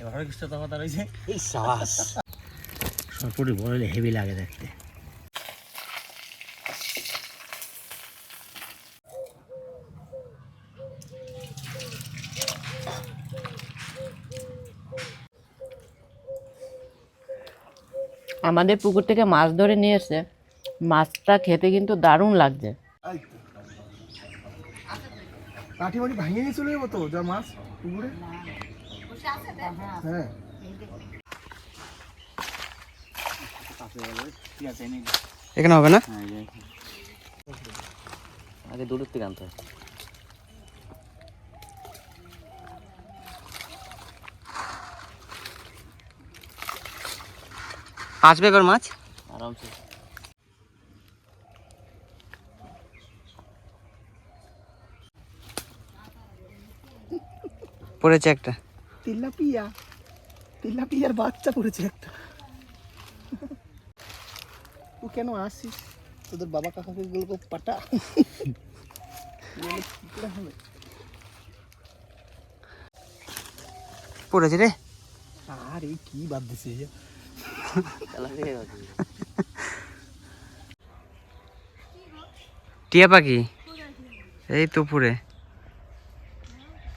এবার কিছু তো কথা রয়েছে। এই সাবাস। সরপুরি বড় হেভি লাগে দেখতে। আমাদের পুকুর থেকে মাছ ধরে নিয়ে এসে মাছটা খেতে কিন্তু দারুণ লাগছে। কাঠি মাটি ভাঙিয়ে নিয়ে চলে যাব তো যা মাছ পুকুরে? হ্যাঁ এখানে হবে না? হ্যাঁ। আগে দূরের থেকে আনতে হয়। আসবে এবার মাছ? আরামসে। পড়েছে একটা। তিলাপিয়া। তিলাপিয়ার বাচ্চা পড়েছে একটা। ও কেন আসিস? তোদের বাবা কাকাকে গুলোকে পাটা। হবে? পড়েছে রে। আর কি বাদ দিছে? টিয়া পাখি? এই তো পুরে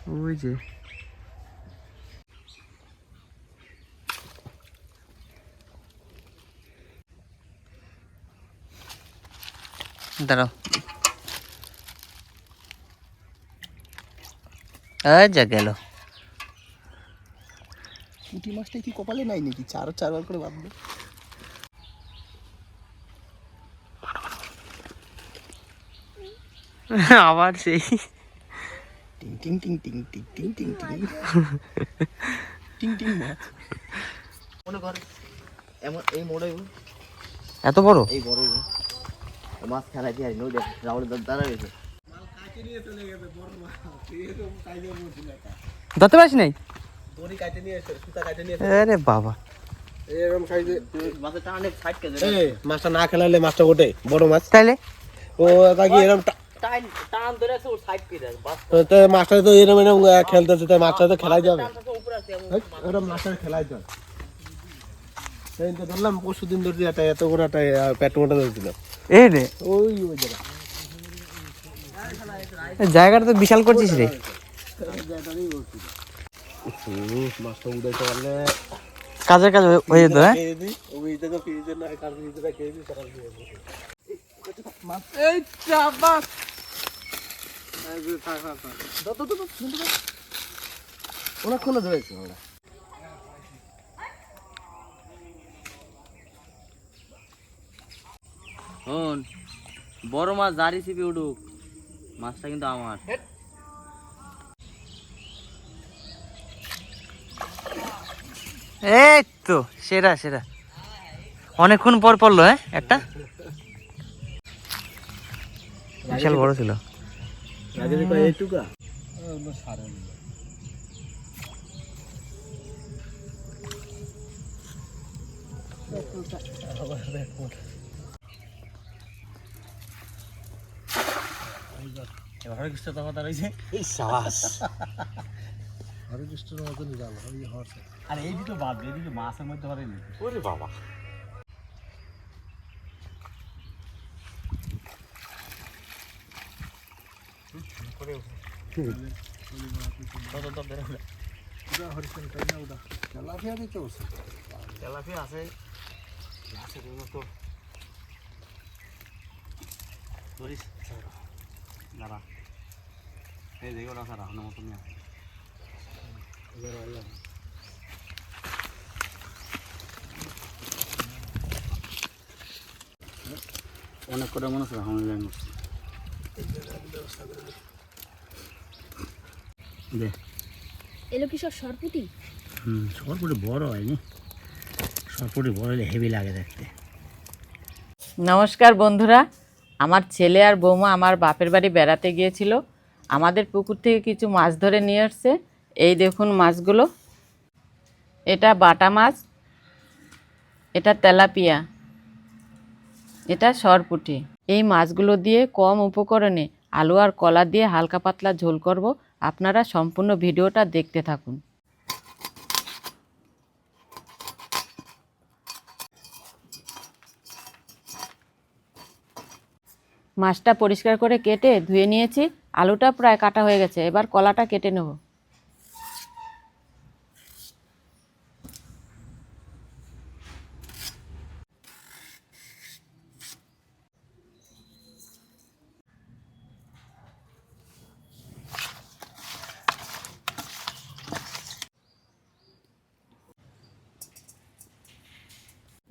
ওই যে। দাঁড়াও। যা গেল। পুঁটি মাছটা কি কপালে নাই নাকি? চার চারবার করে বাঁধবে আবার সেই। টিং টিং টিং টিং টিং টিং টিং টিং। টিং টিং মাছ। মনে কর এমন এই মোড়ে এত বড়? এই বড় মাছ খেলা দিয়ে নদী রাউল দাঁড়া রয়েছে। ধরতে পারিস নাই? মাছটা তো এরকম খেলতেছে মাছটা খেলাই যাবে। মাছটা খেলাই যাবে। ধরলাম পরশু দিন ধরে একটা এত বড় একটা পেট মোটা এই রে। ওই ওই জায়গা। জায়গাটা তো বিশাল করছিস রে। মাছটা উড়াইতে পারলে। কাজের কাজ হয়ে- যেত হ্যাঁ? খেয়ে দিই ওই জায়গা ফ্রিজে না কার ফ্রিজে খেয়ে দিই সকাল দিয়ে এই চাপা অনেকক্ষণ ধরেছে আমরা বড় মাছ দাঁড়ি চিপে উঠুক মাছটা কিন্তু আমার। এই তো সেরা সেরা। অনেকক্ষণ পর পড়ল হ্যাঁ একটা? বিশাল বড় ছিল। এইটুকা? এবারে কিছু তো এই সাবাস। বাদ এইদিকে মাছের মধ্যে হরে নি ওরে বাবা। করে তো আছে আছে ধরিস দাঁড়া। এই দেখো অনেক করে মনে হচ্ছে রাখানো যায় না দে। এলো কি সব সরপুটি? হুম সরপুরি বড় হয়নি। সরপুরি বড় হলে হেভি লাগে দেখতে। নমস্কার বন্ধুরা আমার ছেলে আর বৌমা আমার বাপের বাড়ি বেড়াতে গিয়েছিল। আমাদের পুকুর থেকে কিছু মাছ ধরে নিয়ে আসছে। এই দেখুন মাছগুলো। এটা বাটা মাছ, এটা তেলাপিয়া, এটা সরপুটি। এই মাছগুলো দিয়ে কম উপকরণে আলু আর কলা দিয়ে হালকা পাতলা ঝোল করব। আপনারা সম্পূর্ণ ভিডিওটা দেখতে থাকুন। মাছটা পরিষ্কার করে কেটে ধুয়ে নিয়েছি। আলুটা প্রায় কাটা হয়ে গেছে। এবার কলাটা কেটে নেব।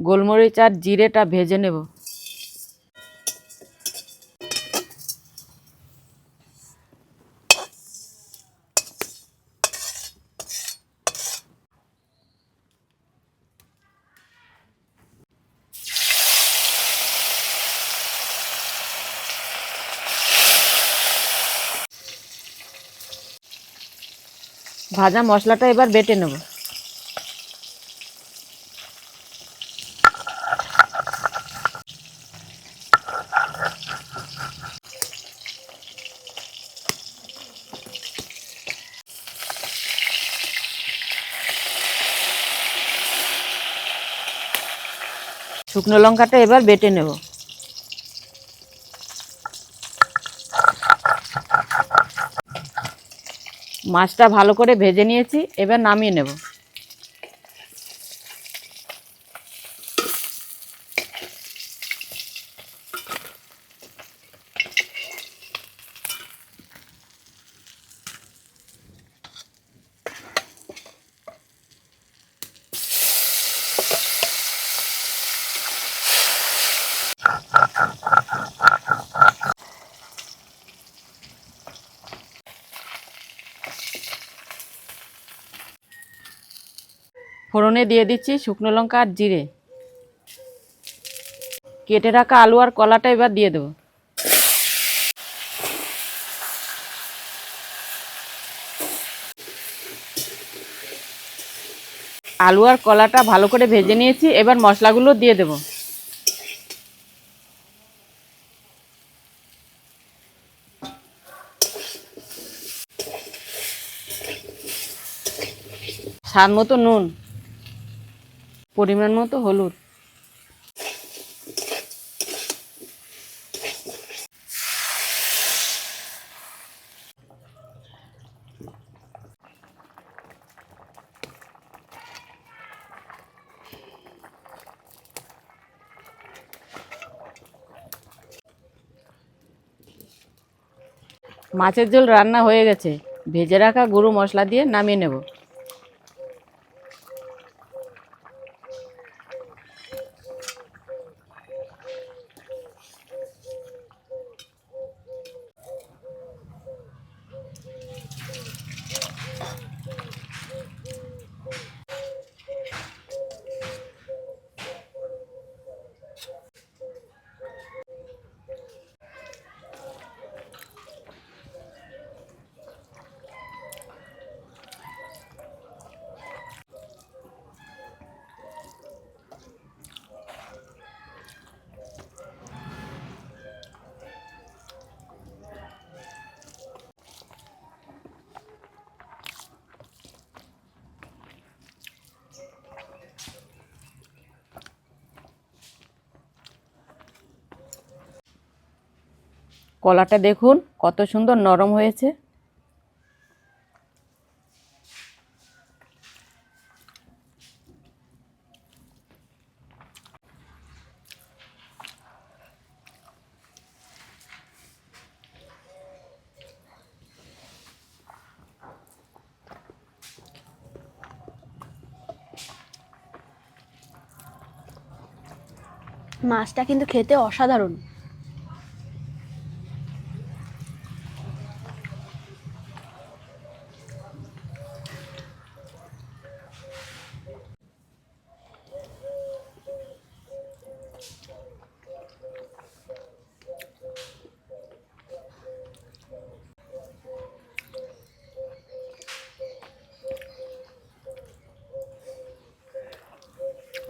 গোলমরিচ আর জিরেটা ভেজে নেব। ভাজা মশলাটা এবার বেটে নেব। শুকনো লঙ্কাটা এবার বেটে নেব। মাছটা ভালো করে ভেজে নিয়েছি এবার নামিয়ে নেব। ফোড়নে দিয়ে দিচ্ছি শুকনো লঙ্কা আর জিরে। কেটে রাখা আলু আর কলাটা এবার দিয়ে দেবো। আলু আর কলাটা ভালো করে ভেজে নিয়েছি, এবার মশলাগুলো দিয়ে দেবো। স্বাদ মতো নুন। পরিমাণ মতো হলুদ। মাছের ঝোল রান্না হয়ে গেছে। ভেজে রাখা গরু মশলা দিয়ে নামিয়ে নেব। কলাটা দেখুন কত সুন্দর নরম হয়েছে। মাছটা কিন্তু খেতে অসাধারণ।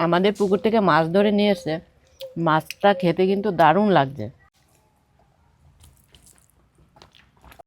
আমাদের পুকুর থেকে মাছ ধরে নিয়ে এসে মাছটা খেতে কিন্তু দারুণ লাগছে।